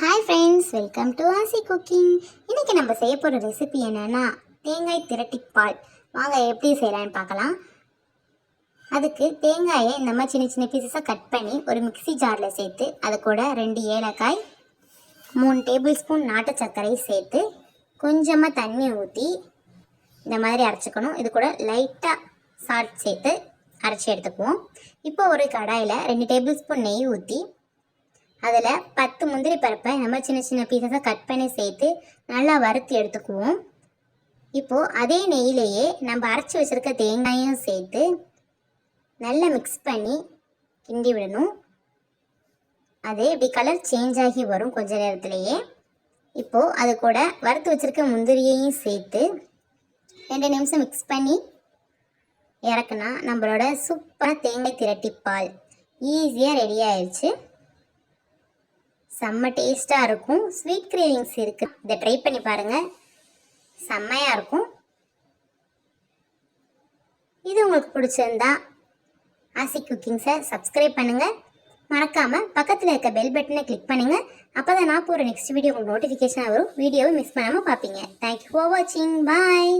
Hi friends welcome to Aasi cooking இன்றைக்கி நம்ம செய்ய போகிற ரெசிபி என்னென்னா தேங்காய் திரட்டி பால். வாங்க எப்படி செய்யலான்னு பார்க்கலாம். அதுக்கு தேங்காயை இந்த மாதிரி சின்ன சின்ன பீசஸாக கட் பண்ணி ஒரு மிக்ஸி ஜாரில் சேர்த்து அது கூட ரெண்டு ஏலக்காய் மூணு டேபிள் ஸ்பூன் நாட்டு சர்க்கரை சேர்த்து கொஞ்சமாக தண்ணி ஊற்றி இந்த மாதிரி அரைச்சிக்கணும். இது கூட லைட்டாக சால்ட் சேர்த்து அரைச்சி எடுத்துக்குவோம். இப்போ ஒரு கடாயில் ரெண்டு டேபிள் ஸ்பூன் நெய் ஊற்றி அதில் பத்து முந்திரி பருப்பை நம்ம சின்ன சின்ன பீசஸாக கட் பண்ணி சேர்த்து நல்லா வறுத்து எடுத்துக்குவோம். இப்போது அதே நெய்யிலேயே நம்ம அரைச்சி வச்சுருக்க தேங்காயும் சேர்த்து நல்லா மிக்ஸ் பண்ணி கிண்டி விடணும். அது இப்படி கலர் சேஞ்ச் ஆகி வரும் கொஞ்ச நேரத்திலேயே. இப்போது அது கூட வறுத்து வச்சுருக்க முந்திரியையும் சேர்த்து ரெண்டு நிமிஷம் மிக்ஸ் பண்ணி இறக்குனா நம்மளோட சூப்பராக தேங்காய் திரட்டிப்பால். ஈஸியாக ரெடி ஆயிடுச்சு. செம்ம டேஸ்ட்டாக இருக்கும். ஸ்வீட் கிரேவிங்ஸ் இருக்குது இதை ட்ரை பண்ணி பாருங்கள் செம்மையாக இருக்கும். இது உங்களுக்கு பிடிச்சிருந்தா ஆசி குக்கிங்ஸை சப்ஸ்கிரைப் பண்ணுங்கள் மறக்காமல் பக்கத்தில் இருக்க பெல் பட்டனை கிளிக் பண்ணுங்கள் அப்போ தான் நான் போகிற நெக்ஸ்ட் வீடியோ உங்களுக்கு நோட்டிஃபிகேஷன் வரும். வீடியோவை மிஸ் பண்ணாமல் பார்ப்பீங்க. தேங்க்யூ ஃபார் வாட்சிங் பாய்